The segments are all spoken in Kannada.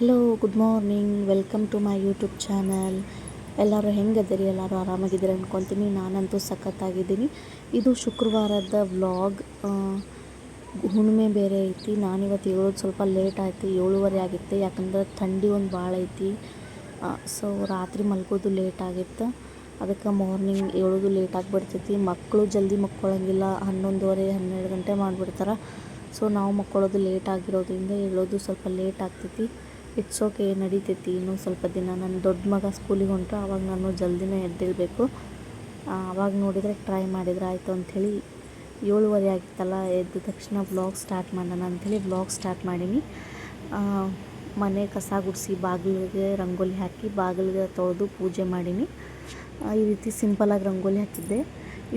Hello good morning welcome to my YouTube channel ಎಲ್ಲರೂ ಹೆಂಗದಿರಿ ಎಲ್ಲರೂ ಆರಾಮಾಗಿದ್ದೀರಿ ಅಂದ್ಕೊತೀನಿ ನಾನಂತೂ ಸಖತ್ತಾಗಿದ್ದೀನಿ. ಇದು ಶುಕ್ರವಾರದ ವ್ಲಾಗ್ ಹುಣ್ಣಿಮೆ ಬೇರೆ ಐತಿ. ನಾನಿವತ್ತು ಏಳೋದು ಸ್ವಲ್ಪ ಲೇಟ್ ಆಯ್ತು. ಏಳುವರೆ ಆಗಿತ್ತು. ಯಾಕಂದ್ರೆ ಥಂಡಿ ಒಂದು ಭಾಳ ಐತಿ. ಸೊ ರಾತ್ರಿ ಮಲ್ಗೋದು ಲೇಟ್ ಆಗಿತ್ತು. ಅದಕ್ಕೆ ಮಾರ್ನಿಂಗ್ ಏಳೋದು ಲೇಟ್ ಆಗಿಬಿಡ್ತೈತಿ. ಮಕ್ಕಳು ಜಲ್ದಿ ಮಕ್ಕೊಳಂಗಿಲ್ಲ. ಹನ್ನೊಂದುವರೆ, ಹನ್ನೆರಡು ಗಂಟೆ ಮಾಡಿಬಿಡ್ತಾರೆ. ಸೊ ನಾವು ಮಕ್ಕೊಳ್ಳೋದು ಲೇಟ್ ಆಗಿರೋದ್ರಿಂದ ಹೇಳೋದು ಸ್ವಲ್ಪ ಲೇಟ್ ಆಗ್ತೈತಿ. ಇಟ್ಸ್ ಓಕೆ ನಡೀತೈತಿ. ಇನ್ನೊಂದು ಸ್ವಲ್ಪ ದಿನ ನನ್ನ ದೊಡ್ಡ ಮಗ ಸ್ಕೂಲಿಗೆ ಹೊಂಟ್ರೆ ಆವಾಗ ನಾನು ಜಲ್ದಿನೇ ಎದ್ದೇಳಬೇಕು. ಆವಾಗ ನೋಡಿದರೆ ಟ್ರೈ ಮಾಡಿದ್ರೆ ಆಯಿತು ಅಂಥೇಳಿ ಏಳುವರೆ ಆಗಿತ್ತಲ್ಲ, ಎದ್ದ ತಕ್ಷಣ ಬ್ಲಾಗ್ ಸ್ಟಾರ್ಟ್ ಮಾಡೋಣ ಅಂಥೇಳಿ ಬ್ಲಾಗ್ ಸ್ಟಾರ್ಟ್ ಮಾಡೀನಿ. ಮನೆ ಕಸ ಗುಡಿಸಿ ಬಾಗಿಲಿಗೆ ರಂಗೋಲಿ ಹಾಕಿ ಬಾಗಿಲಿಗೆ ತೊಳೆದು ಪೂಜೆ ಮಾಡೀನಿ. ಈ ರೀತಿ ಸಿಂಪಲಾಗಿ ರಂಗೋಲಿ ಹಾಕಿದ್ದೆ.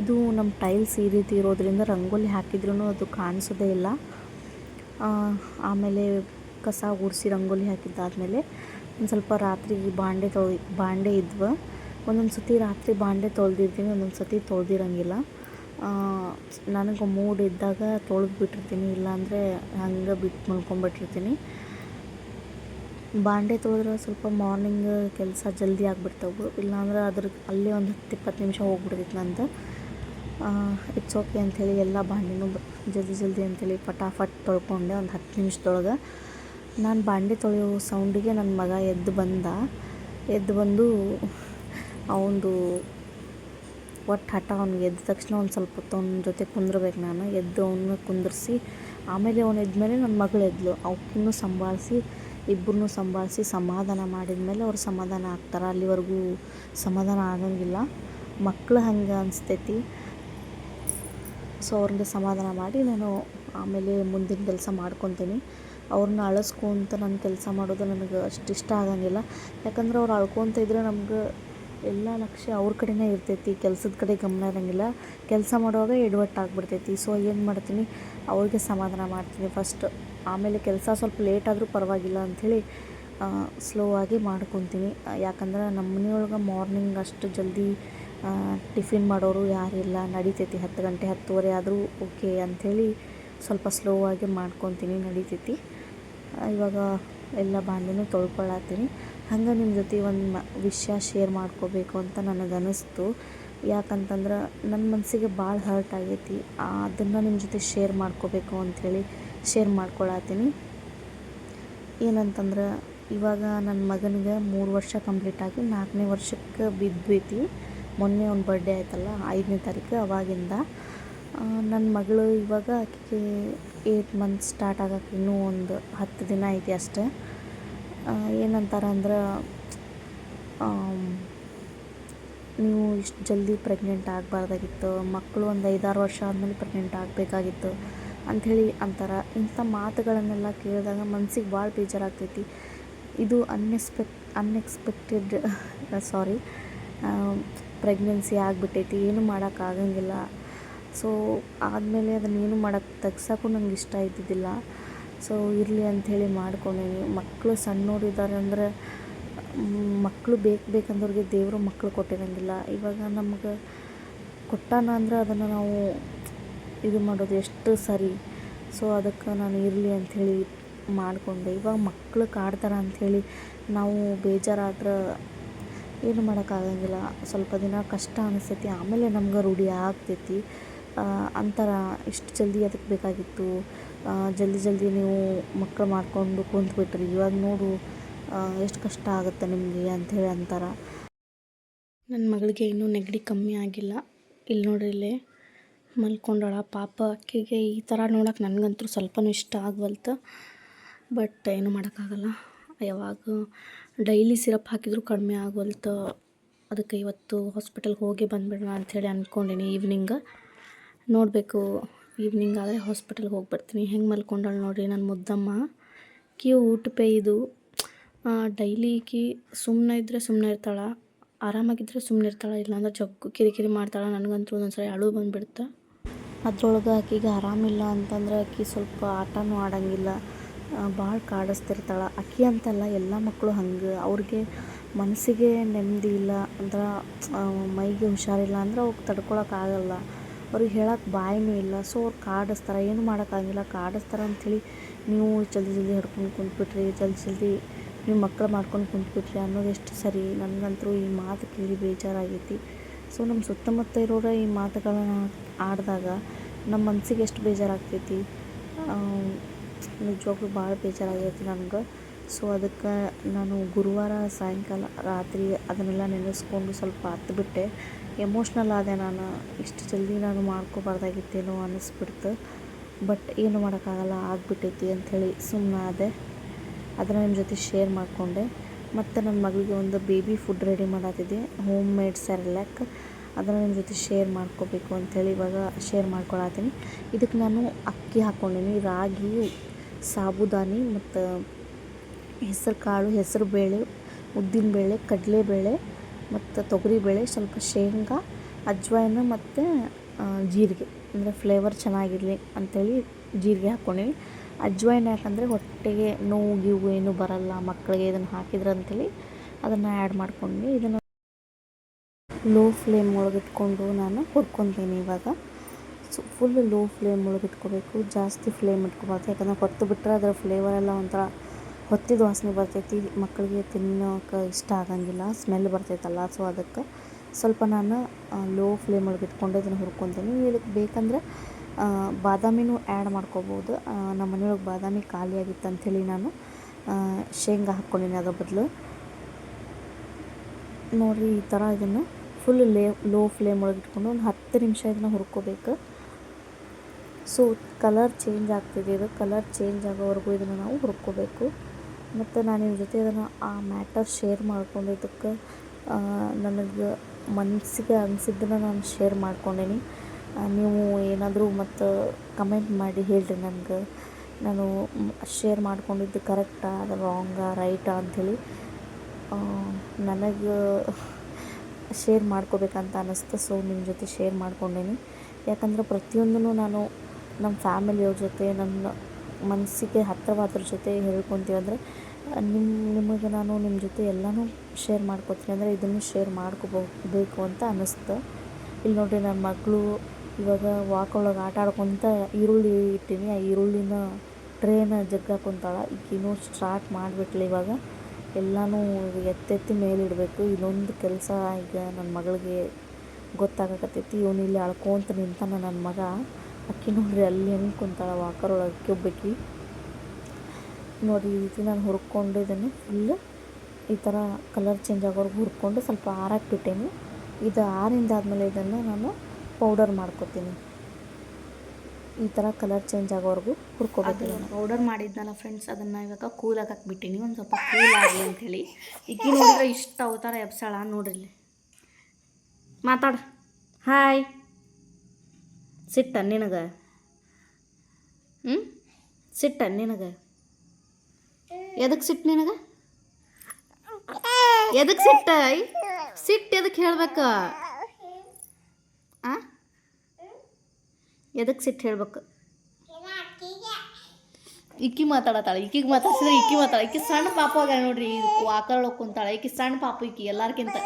ಇದು ನಮ್ಮ ಟೈಲ್ಸ್ ಈ ರೀತಿ ಇರೋದ್ರಿಂದ ರಂಗೋಲಿ ಹಾಕಿದ್ರೂ ಅದು ಕಾಣಿಸೋದೇ ಇಲ್ಲ. ಆಮೇಲೆ ಕಸ ಗುಡಿಸಿ ರಂಗೋಲಿ ಹಾಕಿದ್ದಾದಮೇಲೆ ಒಂದು ಸ್ವಲ್ಪ ರಾತ್ರಿ ಬಾಂಡೆ ತೊಳಿ, ಬಾಂಡೆ ಇದ್ವು. ಒಂದೊಂದು ಸತಿ ರಾತ್ರಿ ಬಾಂಡೆ ತೊಳೆದಿರ್ತೀನಿ, ಒಂದೊಂದು ಸತಿ ತೊಳೆದಿರಂಗಿಲ್ಲ. ನನಗೆ ಮೂಡ್ ಇದ್ದಾಗ ತೊಳೆದು ಬಿಟ್ಟಿರ್ತೀನಿ ಇಲ್ಲಾಂದರೆ ಹಂಗೆ ಬಿಟ್ಟು ಮಲ್ಕೊಂಬಿಟ್ಟಿರ್ತೀನಿ. ಬಾಂಡೆ ತೊಳೆದ್ರೆ ಸ್ವಲ್ಪ ಮಾರ್ನಿಂಗ್ ಕೆಲಸ ಜಲ್ದಿ ಆಗಿಬಿಡ್ತಾವೆ. ಇಲ್ಲಾಂದ್ರೆ ಅದ್ರ ಅಲ್ಲೇ ಒಂದು ಹತ್ತು ಇಪ್ಪತ್ತು ನಿಮಿಷ ಹೋಗ್ಬಿಡ್ತೈತೆ ನಂದು. ಇಟ್ಸ್ ಓಕೆ ಅಂಥೇಳಿ ಎಲ್ಲ ಬಾಂಡೆನೂ ಜಲ್ದಿ ಜಲ್ದಿ ಅಂಥೇಳಿ ಫಟಾಫಟ್ ತೊಳ್ಕೊಂಡೆ ಒಂದು ಹತ್ತು ನಿಮಿಷದೊಳಗೆ. ನಾನು ಬಾಂಡೆ ತೊಳೆಯೋ ಸೌಂಡಿಗೆ ನನ್ನ ಮಗ ಎದ್ದು ಬಂದ. ಎದ್ದು ಬಂದು ಅವನದು ಒಟ್ಟು ಹಠ ಅವ್ನಿಗೆ ಎದ್ದ ತಕ್ಷಣ ಒಂದು ಸ್ವಲ್ಪ ಹೊತ್ತು ಅವನ ಜೊತೆ ಕುಂದ್ರಬೇಕು ನಾನು. ಎದ್ದು ಅವನ್ನ ಕುಂದಿರಿಸಿ, ಆಮೇಲೆ ಅವನು ಎದ್ಮೇಲೆ ನನ್ನ ಮಗಳು ಎದ್ಲು. ಅವಕ್ಕೂ ಸಂಭಾಳಿಸಿ ಇಬ್ಬರನ್ನೂ ಸಂಭಾಳಿಸಿ ಸಮಾಧಾನ ಮಾಡಿದ ಮೇಲೆ ಅವ್ರು ಸಮಾಧಾನ ಆಗ್ತಾರೆ. ಅಲ್ಲಿವರೆಗೂ ಸಮಾಧಾನ ಆಗೋಂಗಿಲ್ಲ. ಮಕ್ಕಳು ಹಂಗೆ ಅನಿಸ್ತೈತಿ. ಸೊ ಅವ್ರಿಗೆ ಸಮಾಧಾನ ಮಾಡಿ ನಾನು ಆಮೇಲೆ ಮುಂದಿನ ಕೆಲಸ ಮಾಡ್ಕೊತೀನಿ. ಅವ್ರನ್ನ ಅಳಸ್ಕೊಂತ ನಾನು ಕೆಲಸ ಮಾಡೋದು ನನಗೆ ಅಷ್ಟು ಇಷ್ಟ ಆಗಂಗಿಲ್ಲ. ಯಾಕಂದ್ರೆ ಅವ್ರು ಅಳ್ಕೊತ ಇದ್ರೆ ನಮ್ಗೆ ಎಲ್ಲ ಲಕ್ಷ್ಯ ಅವ್ರ ಕಡೆನೇ ಇರ್ತೈತಿ, ಕೆಲ್ಸದ ಕಡೆ ಗಮನ ಇರೋಂಗಿಲ್ಲ. ಕೆಲಸ ಮಾಡುವಾಗ ಎಡವಟ್ಟು ಆಗ್ಬಿಡ್ತೈತಿ. ಸೊ ಏನು ಮಾಡ್ತೀನಿ? ಅವ್ರಿಗೆ ಸಮಾಧಾನ ಮಾಡ್ತೀನಿ ಫಸ್ಟ್ ಆಮೇಲೆ ಕೆಲಸ ಸ್ವಲ್ಪ ಲೇಟ್ ಆದರೂ ಪರವಾಗಿಲ್ಲ ಅಂಥೇಳಿ ಸ್ಲೋ ಆಗಿ ಮಾಡ್ಕೊತೀನಿ. ಯಾಕಂದ್ರೆ ನಮ್ಮ ಮನೆಯೊಳಗೆ ಮಾರ್ನಿಂಗ್ ಅಷ್ಟು ಜಲ್ದಿ ಟಿಫಿನ್ ಮಾಡೋರು ಯಾರಿಲ್ಲ ನಡಿತೈತಿ ಹತ್ತು ಗಂಟೆ ಹತ್ತುವರೆ ಆದರೂ ಓಕೆ ಅಂಥೇಳಿ ಸ್ವಲ್ಪ ಸ್ಲೋ ಆಗಿ ಮಾಡ್ಕೊತೀನಿ, ನಡಿತೈತಿ. ಇವಾಗ ಎಲ್ಲ ಬಾಂಡೆನೂ ತೊಳ್ಕೊಳತ್ತೀನಿ. ಹಂಗೆ ನಿಮ್ಮ ಜೊತೆ ಒಂದು ಮ, ವಿಷಯ ಶೇರ್ ಮಾಡ್ಕೋಬೇಕು ಅಂತ ನನಗೆ ಅನ್ನಿಸ್ತು ಯಾಕಂತಂದ್ರೆ ನನ್ನ ಮನಸ್ಸಿಗೆ ಭಾಳ ಹರ್ಟ್ ಆಗೈತಿ. ಅದನ್ನು ನಿಮ್ಮ ಜೊತೆ ಶೇರ್ ಮಾಡ್ಕೋಬೇಕು ಅಂಥೇಳಿ ಶೇರ್ ಮಾಡ್ಕೊಳತ್ತೀನಿ. ಏನಂತಂದ್ರೆ ಇವಾಗ ನನ್ನ ಮಗನಿಗೆ ಮೂರು ವರ್ಷ ಕಂಪ್ಲೀಟ್ ಆಗಿ ನಾಲ್ಕನೇ ವರ್ಷಕ್ಕೆ ಬಿದ್ದೈತಿ ಮೊನ್ನೆ ಒಂದು ಬರ್ಡೇ ಆಯ್ತಲ್ಲ, ಐದನೇ ತಾರೀಕು ಅವಾಗಿಂದ. ನನ್ನ ಮಗಳು ಇವಾಗ ಆಕೆಗೆ ಏಯ್ಟ್ ಮಂತ್ಸ್ ಸ್ಟಾರ್ಟ್ ಆಗಕ್ಕೆ ಇನ್ನೂ ಒಂದು ಹತ್ತು ದಿನ ಐತಿ ಅಷ್ಟೆ. ಏನಂತಾರೆ ಅಂದ್ರೆ ನೀವು ಇಷ್ಟು ಜಲ್ದಿ ಪ್ರೆಗ್ನೆಂಟ್ ಆಗಬಾರ್ದಾಗಿತ್ತು ಮಕ್ಕಳು ಒಂದು ಐದಾರು ವರ್ಷ ಆದಮೇಲೆ ಪ್ರೆಗ್ನೆಂಟ್ ಆಗಬೇಕಾಗಿತ್ತು ಅಂಥೇಳಿ ಅಂತಾರೆ. ಇಂಥ ಮಾತುಗಳನ್ನೆಲ್ಲ ಕೇಳಿದಾಗ ಮನ್ಸಿಗೆ ಭಾಳ ಬೇಜಾರಾಗ್ತೈತಿ. ಇದು ಅನ್ಎಕ್ಸ್ಪೆಕ್ಟ್ ಅನ್ಎಕ್ಸ್ಪೆಕ್ಟೆಡ್ ಸಾರಿ ಪ್ರೆಗ್ನೆನ್ಸಿ ಆಗಿಬಿಟ್ಟೈತಿ, ಏನು ಮಾಡೋಕ್ಕಾಗಂಗಿಲ್ಲ. ಸೊ ಆದಮೇಲೆ ಅದನ್ನೇನು ಮಾಡೋಕ್ಕೆ ತೆಗ್ಸೋಕ್ಕೂ ನಂಗೆ ಇಷ್ಟ ಇದ್ದಿದ್ದಿಲ್ಲ ಸೊ ಇರಲಿ ಅಂಥೇಳಿ ಮಾಡ್ಕೊಂಡೇನಿ. ಮಕ್ಕಳು ಸಣ್ಣೋರಿದ್ದಾರೆ ಅಂದರೆ ಮಕ್ಕಳು ಬೇಕು ಬೇಕಂದವ್ರಿಗೆ ದೇವರು ಮಕ್ಕಳು ಕೊಟ್ಟಿರಂಗಿಲ್ಲ. ಇವಾಗ ನಮ್ಗೆ ಕೊಟ್ಟಾನ ಅಂದ್ರೆ ಅದನ್ನು ನಾವು ಇದು ಮಾಡೋದು ಎಷ್ಟು ಸರಿ. ಸೊ ಅದಕ್ಕೆ ನಾನು ಇರಲಿ ಅಂಥೇಳಿ ಮಾಡಿಕೊಂಡೆ. ಇವಾಗ ಮಕ್ಕಳು ಕಾಡ್ತಾರೆ ಅಂಥೇಳಿ ನಾವು ಬೇಜಾರಾದ್ರೆ ಏನು ಮಾಡೋಕ್ಕಾಗಂಗಿಲ್ಲ ಸ್ವಲ್ಪ ದಿನ ಕಷ್ಟ ಅನಿಸ್ತೈತಿ ಆಮೇಲೆ ನಮ್ಗೆ ರೂಢಿ ಆಗ್ತೈತಿ. ಅಂತಾರೆ ಇಷ್ಟು ಜಲ್ದಿ ಅದಕ್ಕೆ ಬೇಕಾಗಿತ್ತು. ಜಲ್ದಿ ಜಲ್ದಿ ನೀವು ಮಕ್ಕಳು ಮಾಡಿಕೊಂಡು ಕುಂತ್ಬಿಟ್ರಿ. ಇವಾಗ ನೋಡು ಎಷ್ಟು ಕಷ್ಟ ಆಗುತ್ತೆ ನಿಮಗೆ ಅಂಥೇಳಿ ಅಂತಾರೆ. ನನ್ನ ಮಗಳಿಗೆ ಇನ್ನೂ ನೆಗಡಿ ಕಮ್ಮಿ ಆಗಿಲ್ಲ. ಇಲ್ಲಿ ನೋಡ್ರಿ, ಇಲ್ಲಿ ಮಲ್ಕೊಂಡಾಳ. ಪಾಪ ಅಕ್ಕಿಗೆ ಈ ಥರ ನೋಡೋಕೆ ನನಗಂತೂ ಸ್ವಲ್ಪನೂ ಇಷ್ಟ ಆಗವಲ್ತು. ಬಟ್ ಏನು ಮಾಡೋಕ್ಕಾಗಲ್ಲ. ಯಾವಾಗ ಡೈಲಿ ಸಿರಪ್ ಹಾಕಿದರೂ ಕಡಿಮೆ ಆಗವಲ್ತು. ಅದಕ್ಕೆ ಇವತ್ತು ಹಾಸ್ಪಿಟಲ್ಗೆ ಹೋಗಿ ಬಂದ್ಬಿಡೋಣ ಅಂಥೇಳಿ ಅಂದ್ಕೊಂಡೀನಿ ಈವ್ನಿಂಗ್. ನೋಡಬೇಕು ಈವ್ನಿಂಗ್ ಆದರೆ ಹಾಸ್ಪಿಟಲ್ಗೆ ಹೋಗಿ ಬರ್ತೀನಿ ಹೆಂಗೆ ಮಲ್ಕೊಂಡಾಳೆ ನೋಡಿರಿ ನನ್ನ ಮುದ್ದಮ್ಮ. ಕಿ ಊಟ ಪೇ ಇದು. ಡೈಲಿ ಕಿ ಸುಮ್ಮನೆ ಇದ್ದರೆ ಸುಮ್ಮನೆ ಇರ್ತಾಳೆ ಆರಾಮಾಗಿದ್ದರೆ ಸುಮ್ಮನೆ ಇರ್ತಾಳೆ, ಇಲ್ಲಾಂದ್ರೆ ಜಗ್ಗು ಕಿರಿಕಿರಿ ಮಾಡ್ತಾಳೆ. ನನಗಂತೂ ಒಂದೊಂದ್ಸರಿ ಅಳು ಬಂದುಬಿಡುತ್ತೆ ಅದ್ರೊಳಗೆ ಆಕಿಗೆ ಆರಾಮಿಲ್ಲ ಅಂತಂದ್ರೆ ಆಕಿ ಸ್ವಲ್ಪ ಆಟನೂ ಆಡೋಂಗಿಲ್ಲ. ಭಾಳ ಕಾಡಿಸ್ತಿರ್ತಾಳೆ. ಅಕ್ಕಿ ಅಂತಲ್ಲ ಎಲ್ಲ ಮಕ್ಕಳು ಹಂಗೆ. ಅವ್ರಿಗೆ ಮನಸ್ಸಿಗೆ ನೆಮ್ಮದಿ ಇಲ್ಲ ಅಂದ್ರೆ ಮೈಗೆ ಹುಷಾರಿಲ್ಲ ಅಂದ್ರೆ ಅವ್ಕೆ ತಡ್ಕೊಳಕ್ಕಾಗಲ್ಲ ಅವ್ರಿಗೆ ಹೇಳಕ್ಕೆ ಬಾಯಿನೂ ಇಲ್ಲ. ಸೊ ಅವ್ರು ಕಾಡಿಸ್ತಾರೆ. ಏನು ಮಾಡೋಕ್ಕಾಗಿಲ್ಲ ಕಾಡಿಸ್ತಾರೆ ಅಂಥೇಳಿ ನೀವು ಜಲ್ದಿ ಜಲ್ದಿ ಹಿಡ್ಕೊಂಡು ಕುಂತ್ಬಿಟ್ರಿ. ಜಲ್ದಿ ಜಲ್ದಿ ನೀವು ಮಕ್ಕಳು ಮಾಡ್ಕೊಂಡು ಕುಂತ್ಬಿಟ್ರಿ ಅನ್ನೋದು ಎಷ್ಟು ಸರಿ. ನನಗಂತೂ ಈ ಮಾತು ಕೇಳಿ ಬೇಜಾರಾಗೈತಿ. ಸೊ ನಮ್ಮ ಸುತ್ತಮುತ್ತ ಇರೋರ ಈ ಮಾತುಗಳನ್ನ ಆಡಿದಾಗ ನಮ್ಮ ಮನಸ್ಸಿಗೆ ಎಷ್ಟು ಬೇಜಾರಾಗ್ತೈತಿ? ನಿಜವಾಗ್ಲೂ ಭಾಳ ಬೇಜಾರಾಗೈತಿ ನನಗೆ. ಸೊ ಅದಕ್ಕೆ ನಾನು ಗುರುವಾರ, ಸಾಯಂಕಾಲ, ರಾತ್ರಿ ಅದನ್ನೆಲ್ಲ ನೆನೆಸ್ಕೊಂಡು ಸ್ವಲ್ಪ ಹತ್ಬಿಟ್ಟೆ ಎಮೋಷ್ನಲ್ ಆದೆ ನಾನು. ಇಷ್ಟು ಜಲ್ದಿ ನಾನು ಮಾಡ್ಕೋಬಾರ್ದಾಗಿತ್ತೇನೋ ಅನ್ನಿಸ್ಬಿಡ್ತು. ಬಟ್ ಏನು ಮಾಡೋಕ್ಕಾಗಲ್ಲ, ಆಗಿಬಿಟ್ಟೈತಿ ಅಂಥೇಳಿ ಸುಮ್ಮನೆ ಆದೆ. ಅದನ್ನು ನಿಮ್ಮ ಜೊತೆ ಶೇರ್ ಮಾಡಿಕೊಂಡೆ. ಮತ್ತು ನನ್ನ ಮಗಳಿಗೆ ಒಂದು ಬೇಬಿ ಫುಡ್ ರೆಡಿ ಮಾಡತ್ತಿದ್ದೆ ಹೋಮ್ ಮೇಡ್ ಸೆರ್ಲ್ಯಾಕ್ ಅದನ್ನು ನಿಮ್ಮ ಜೊತೆ ಶೇರ್ ಮಾಡ್ಕೋಬೇಕು ಅಂಥೇಳಿ ಇವಾಗ ಶೇರ್ ಮಾಡ್ಕೊಳತ್ತೀನಿ ಇದಕ್ಕೆ ನಾನು ಅಕ್ಕಿ ಹಾಕ್ಕೊಂಡೀನಿ ರಾಗಿ, ಸಾಬುದಾನಿ ಮತ್ತು ಹೆಸರು ಕಾಳು, ಹೆಸರು ಬೇಳೆ, ಉದ್ದಿನ ಬೇಳೆ ಕಡಲೆಬೇಳೆ ಮತ್ತು ತೊಗರಿಬೇಳೆ ಸ್ವಲ್ಪ ಶೇಂಗಾ, ಅಜ್ವಾಯಿನ ಮತ್ತು ಜೀರಿಗೆ. ಅಂದರೆ ಫ್ಲೇವರ್ ಚೆನ್ನಾಗಿರಲಿ ಅಂಥೇಳಿ ಜೀರಿಗೆ ಹಾಕ್ಕೊಂಡಿವಿ ಅಜ್ವಾಯಿನ ಯಾಕಂದರೆ ಹೊಟ್ಟೆಗೆ ನೋವು ಗೀವು ಏನೂ ಬರಲ್ಲ, ಮಕ್ಕಳಿಗೆ ಇದನ್ನು ಹಾಕಿದ್ರೆ ಅಂಥೇಳಿ ಅದನ್ನು ಆ್ಯಡ್ ಮಾಡ್ಕೊಂಡ್ವಿ ಇದನ್ನು ಲೋ ಫ್ಲೇಮ್ ಒಳಗಿಟ್ಕೊಂಡು ನಾನು ಹುರ್ಕೊತೀನಿ ಇವಾಗ. ಸೊ ಫುಲ್ ಲೋ ಫ್ಲೇಮ್ ಒಳಗಿಟ್ಕೋಬೇಕು ಜಾಸ್ತಿ ಫ್ಲೇಮ್ ಇಟ್ಕೋಬಾರ್ದು. ಯಾಕಂದರೆ ಹೊತ್ತು ಬಿಟ್ಟರೆ ಅದರ ಫ್ಲೇವರೆಲ್ಲ ಒಂಥರ ಹೊತ್ತಿದ ವಾಸನೆ ಬರ್ತೈತಿ, ಮಕ್ಕಳಿಗೆ ತಿನ್ನೋಕೆ ಇಷ್ಟ ಆಗಂಗಿಲ್ಲ ಸ್ಮೆಲ್ ಬರ್ತೈತಲ್ಲ ಸೊ ಅದಕ್ಕೆ ಸ್ವಲ್ಪ ನಾನು ಲೋ ಫ್ಲೇಮ್ ಒಳಗೆ ಇಟ್ಕೊಂಡು ಇದನ್ನು ಹುರ್ಕೊತೀನಿ. ಇದಕ್ಕೆ ಬೇಕಂದ್ರೆ ಬಾದಾಮಿನೂ ಆ್ಯಡ್ ಮಾಡ್ಕೋಬೋದು. ನಮ್ಮ ಮನೆಯೊಳಗೆ ಬಾದಾಮಿ ಖಾಲಿ ಆಗಿತ್ತು ಅಂಥೇಳಿ ನಾನು ಶೇಂಗಾ ಹಾಕ್ಕೊಂಡಿನಿ ಅದ್ರ ಬದಲು. ನೋಡಿರಿ ಈ ಥರ ಇದನ್ನು ಫುಲ್ ಲೇ ಲೋ ಫ್ಲೇಮ್ ಒಳಗೆ ಇಟ್ಕೊಂಡು ಒಂದು ಹತ್ತು ನಿಮಿಷ ಇದನ್ನು ಹುರ್ಕೋಬೇಕು. ಸೊ ಕಲರ್ ಚೇಂಜ್ ಆಗ್ತಿದೆ, ಇದು ಕಲರ್ ಚೇಂಜ್ ಆಗೋವರೆಗೂ ಇದನ್ನು ನಾವು ಹುರ್ಕೋಬೇಕು. ಮತ್ತು ನಾನು ನಿಮ್ಮ ಜೊತೆ ಅದನ್ನು ಆ ಮ್ಯಾಟರ್ ಶೇರ್ ಮಾಡ್ಕೊಂಡಿದ್ದಕ್ಕೆ ನನಗೆ ಮನಸ್ಸಿಗೆ ಅನಿಸಿದ್ದನ್ನು ನಾನು ಶೇರ್ ಮಾಡ್ಕೊಂಡೇನಿ. ನೀವು ಏನಾದರೂ ಮತ್ತು ಕಮೆಂಟ್ ಮಾಡಿ ಹೇಳಿರಿ ನನಗೆ. ನಾನು ಶೇರ್ ಮಾಡ್ಕೊಂಡಿದ್ದು ಕರೆಕ್ಟಾ ಅದು ರಾಂಗಾ ರೈಟಾ ಅಂಥೇಳಿ. ನನಗೆ ಶೇರ್ ಮಾಡ್ಕೋಬೇಕಂತ ಅನ್ನಿಸ್ತು ಸೊ ನಿಮ್ಮ ಜೊತೆ ಶೇರ್ ಮಾಡ್ಕೊಂಡೇನಿ. ಯಾಕಂದ್ರೆ ಪ್ರತಿಯೊಂದನ್ನು ನಾನು ನಮ್ಮ ಫ್ಯಾಮಿಲಿಯವ್ರ ಜೊತೆ, ನನ್ನ ಮನಸ್ಸಿಗೆ ಹತ್ತಿರವಾದ್ರ ಜೊತೆ ಹೇಳ್ಕೊತೀವಿ ಅಂದರೆ ನಿಮ್ಮ ನಿಮಗೆ ನಾನು ನಿಮ್ಮ ಜೊತೆ ಎಲ್ಲನೂ ಶೇರ್ ಮಾಡ್ಕೊತೀನಿ ಅಂದರೆ ಇದನ್ನು ಶೇರ್ ಮಾಡ್ಕೋಬೇಕು ಅಂತ ಅನ್ನಿಸ್ತು. ಇಲ್ಲಿ ನೋಡಿರಿ ನನ್ನ ಮಗಳು ಇವಾಗ ವಾಕ್ ಒಳಗೆ ಆಟ ಆಡ್ಕೊತ ಈರುಳ್ಳಿ ಇಟ್ಟೀನಿ. ಆ ಈರುಳ್ಳಿನ ಟ್ರೇನ ಈಗ ಇನ್ನೂ ಸ್ಟಾರ್ಟ್ ಮಾಡಿಬಿಟ್ಲಿ ಇವಾಗ. ಎಲ್ಲನೂ ಎತ್ತೆತ್ತಿ ಮೇಲಿಡಬೇಕು ಇದೊಂದು ಕೆಲಸ ಈಗ ನನ್ನ ಮಗಳಿಗೆ ಗೊತ್ತಾಗಕತ್ತೈತಿ. ಇವನು ಇಲ್ಲಿ ಅಳ್ಕೊಂತ ನಿಂತಾನ ನನ್ನ ಮಗ. ಅಕ್ಕಿ ನೋಡ್ರಿ ಅಲ್ಲಿ ಹೆಂಗೆ ಕುಂತಾಳ ವಾಕರ್ ಒಳಗೆ ಅಕ್ಕಿ ಒಬ್ಬಾಕಿ ನೋಡಿ ಈ ರೀತಿ ನಾನು ಹುರ್ಕೊಂಡು ಇದನ್ನು ಫುಲ್ ಈ ಥರ ಕಲರ್ ಚೇಂಜ್ ಆಗೋರ್ಗೆ ಹುರ್ಕೊಂಡು ಸ್ವಲ್ಪ ಆರಕ್ಕೆ ಬಿಟ್ಟೇನಿ ಇದು ಆರಿಂದಾದ್ಮೇಲೆ ಇದನ್ನು ನಾನು ಪೌಡರ್ ಮಾಡ್ಕೊತೀನಿ. ಈ ಥರ ಕಲರ್ ಚೇಂಜ್ ಆಗೋವರೆಗೂ ಹುರ್ಕೋಬೇಕು ಪೌಡರ್ ಮಾಡಿದ್ನಲ್ಲ ಫ್ರೆಂಡ್ಸ್ ಅದನ್ನು ಇವಾಗ ಕೂಲಾಗಿ ಹಾಕ್ಬಿಟ್ಟಿನಿ. ಒಂದು ಸ್ವಲ್ಪ ಕೂಲ್ ಆಗಲಿ ಅಂಥೇಳಿ ಈಗ ನೋಡಿದ್ರೆ ಇಷ್ಟ ಅವತಾರ ಎಬ್ಸಾಳ ನೋಡಿರಿ ಮಾತಾಡ. ಹಾಯ್ ಸಿಟ್ಟ ನಿನಗೆ? ಹ್ಞೂ ಸಿಟ್ಟ ನಿನಗೆ? ಎದಕ್ಕೆ ಸಿಟ್ಟು ನಿನಗೆ? ಎದಕ್ಕೆ ಸಿಟ್ಟ? ಸಿಟ್ಟು ಎದಕ್ಕೆ ಹೇಳ್ಬೇಕು? ಆ? ಎದಕ್ಕೆ ಸಿಟ್ಟು ಹೇಳ್ಬೇಕು? ಇಕ್ಕಿ ಮಾತಾಡತ್ತಾಳೆ, ಇಕ್ಕಿಗೆ ಮಾತಾಡ್ಸಿದ್ರೆ ಇಕ್ಕಿ ಮಾತಾಡ, ಇಕ್ಕಿ ಸಣ್ಣ ಪಾಪ ಆಗ್ಯಾಳ ನೋಡ್ರಿ ಆಕರೊಳಗೆ ಕುಂತಾಳೆ ಇಕ್ಕಿ ಸಣ್ಣ ಪಾಪ ಇಕ್ಕಿ ಎಲ್ಲಾರ್ಕಿಂತ.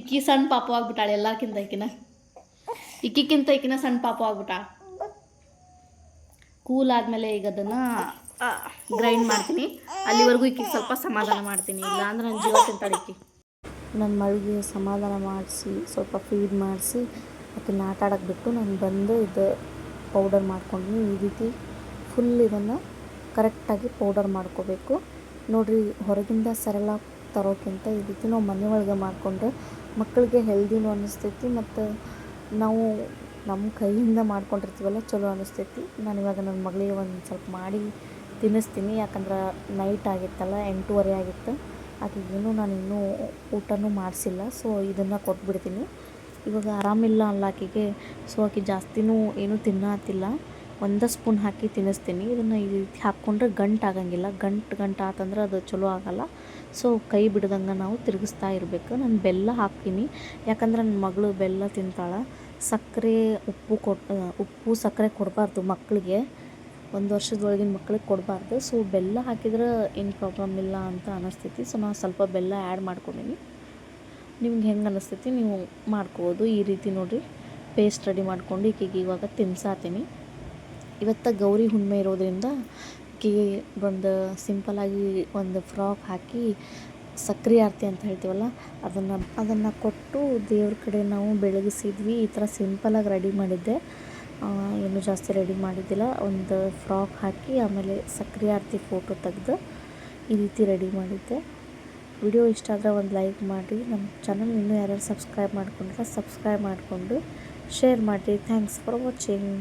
ಇಕ್ಕಿ ಸಣ್ಣ ಪಾಪ ಆಗ್ಬಿಟ್ಟಾಳೆ ಎಲ್ಲಾರ್ಕಿಂತ ಈಕಿನ ಇಕ್ಕಿಕ್ಕಿಂತ ಇಕ್ಕಿನ ಸಣ್ಣ ಪಾಪ ಆಗ್ಬಿಟ್ಟ. ಕೂಲ್ ಆದಮೇಲೆ ಈಗ ಅದನ್ನು ಗ್ರೈಂಡ್ ಮಾಡ್ತೀನಿ. ಅಲ್ಲಿವರೆಗೂ ಇಕ್ಕಿ ಸ್ವಲ್ಪ ಸಮಾಧಾನ ಮಾಡ್ತೀನಿ. ಇಲ್ಲ ಅಂದ್ರೆ ನನ್ನ ಜೀವ ತಿಂತಾಳೆ ಇಕ್ಕಿ. ನನ್ನ ಮಳಿಗೆ ಸಮಾಧಾನ ಮಾಡಿಸಿ ಸ್ವಲ್ಪ ಫೀಡ್ ಮಾಡಿಸಿ ಆಕೆನ ಆಟ ಆಡೋಕೆ ಬಿಟ್ಟು ನಾನು ಬಂದು ಇದು ಪೌಡರ್ ಮಾಡ್ಕೊಂಡು ಈ ರೀತಿ ಫುಲ್ ಇದನ್ನು ಕರೆಕ್ಟಾಗಿ ಪೌಡರ್ ಮಾಡ್ಕೋಬೇಕು. ನೋಡಿರಿ ಹೊರಗಿಂದ ಸರಳ ತರೋಕ್ಕಿಂತ ಈ ರೀತಿ ನಾವು ಮನೆ ಒಳಗೆ ಮಾಡಿಕೊಂಡ್ರೆ ಮಕ್ಕಳಿಗೆ ಹೆಲ್ದಿನೂ ಅನ್ನಿಸ್ತೈತಿ. ಮತ್ತು ನಾವು ನಮ್ಮ ಕೈಯಿಂದ ಮಾಡ್ಕೊಂಡಿರ್ತೀವಲ್ಲ, ಚಲೋ ಅನಿಸ್ತೈತಿ. ನಾನು ಇವಾಗ ನನ್ನ ಮಗಳಿಗೆ ಒಂದು ಸ್ವಲ್ಪ ಮಾಡಿ ತಿನ್ನಿಸ್ತೀನಿ. ಯಾಕಂದ್ರೆ ನೈಟ್ ಆಗಿತ್ತಲ್ಲ, ಎಂಟೂವರೆ ಆಗಿತ್ತು. ಆಕೆಗೇನು ನಾನು ಇನ್ನೂ ಊಟನೂ ಮಾಡಿಸಿಲ್ಲ. ಸೊ ಇದನ್ನು ಕೊಟ್ಬಿಡ್ತೀನಿ. ಇವಾಗ ಆರಾಮಿಲ್ಲ ಅಲ್ಲ ಆಕೆಗೆ. ಸೊ ಆಕೆ ಜಾಸ್ತಿನೂ ಏನೂ ತಿನ್ನತ್ತಿಲ್ಲ ಒಂದು ಸ್ಪೂನ್ ಹಾಕಿ ತಿನ್ನಿಸ್ತೀನಿ. ಇದನ್ನು ಈ ರೀತಿ ಹಾಕ್ಕೊಂಡ್ರೆ ಗಂಟು ಆಗಂಗಿಲ್ಲ. ಗಂಟು ಗಂಟು ಆತಂದ್ರೆ ಅದು ಚಲೋ ಆಗಲ್ಲ. ಸೊ ಕೈ ಬಿಡ್ದಂಗೆ ನಾವು ತಿರುಗಿಸ್ತಾ ಇರಬೇಕು. ನಾನು ಬೆಲ್ಲ ಹಾಕ್ತೀನಿ. ಯಾಕಂದ್ರೆ ನನ್ನ ಮಗಳು ಬೆಲ್ಲ ತಿಂತಾಳೆ. ಸಕ್ಕರೆ ಉಪ್ಪು ಕೊಟ್ಟು ಉಪ್ಪು ಸಕ್ಕರೆ ಕೊಡಬಾರ್ದು ಮಕ್ಕಳಿಗೆ ಒಂದು ವರ್ಷದೊಳಗಿನ ಮಕ್ಕಳಿಗೆ ಕೊಡಬಾರ್ದು. ಸೊ ಬೆಲ್ಲ ಹಾಕಿದ್ರೆ ಏನು ಪ್ರಾಬ್ಲಮ್ ಇಲ್ಲ ಅಂತ ಅನ್ನಿಸ್ತೈತಿ ಸೊ ನಾನು ಸ್ವಲ್ಪ ಬೆಲ್ಲ ಆ್ಯಡ್ ಮಾಡ್ಕೊಂಡೀನಿ. ನಿಮ್ಗೆ ಹೆಂಗೆ ಅನ್ನಿಸ್ತೈತಿ ನೀವು ಮಾಡ್ಕೋಬೋದು. ಈ ರೀತಿ ನೋಡಿರಿ. ಪೇಸ್ಟ್ ರೆಡಿ ಮಾಡ್ಕೊಂಡು ಈಕೆಗೆ ಇವಾಗ ತಿನ್ಸಾತೀನಿ. ಇವತ್ತು ಗೌರಿ ಹುಣ್ಣಿಮೆ ಇರೋದರಿಂದ ಕಿ ಒಂದು ಸಿಂಪಲ್ಲಾಗಿ ಒಂದು ಫ್ರಾಕ್ ಹಾಕಿ ಸಕ್ರೆ ಆರತಿ ಅಂತ ಹೇಳ್ತೀವಲ್ಲ, ಅದನ್ನು ಅದನ್ನು ಕೊಟ್ಟು ದೇವ್ರ ಕಡೆ ನಾವು ಬೆಳಗಿಸಿದ್ವಿ. ಈ ಥರ ಸಿಂಪಲಾಗಿ ರೆಡಿ ಮಾಡಿದ್ದೆ. ಏನು ಜಾಸ್ತಿ ರೆಡಿ ಮಾಡಿದ್ದಿಲ್ಲ. ಒಂದು ಫ್ರಾಕ್ ಹಾಕಿ ಆಮೇಲೆ ಸಕ್ರೆ ಆರತಿ ಫೋಟೋ ತೆಗೆದು ಈ ರೀತಿ ರೆಡಿ ಮಾಡಿದ್ದೆ. ವಿಡಿಯೋ ಇಷ್ಟ ಆದರೆ ಒಂದು ಲೈಕ್ ಮಾಡಿ. ನಮ್ಮ ಚಾನಲ್ ಇನ್ನೂ ಯಾರ್ಯಾರು ಸಬ್ಸ್ಕ್ರೈಬ್ ಮಾಡ್ಕೊಂಡ್ರೆ ಸಬ್ಸ್ಕ್ರೈಬ್ ಮಾಡಿಕೊಂಡು ಶೇರ್ ಮಾಡಿ. Thanks for watching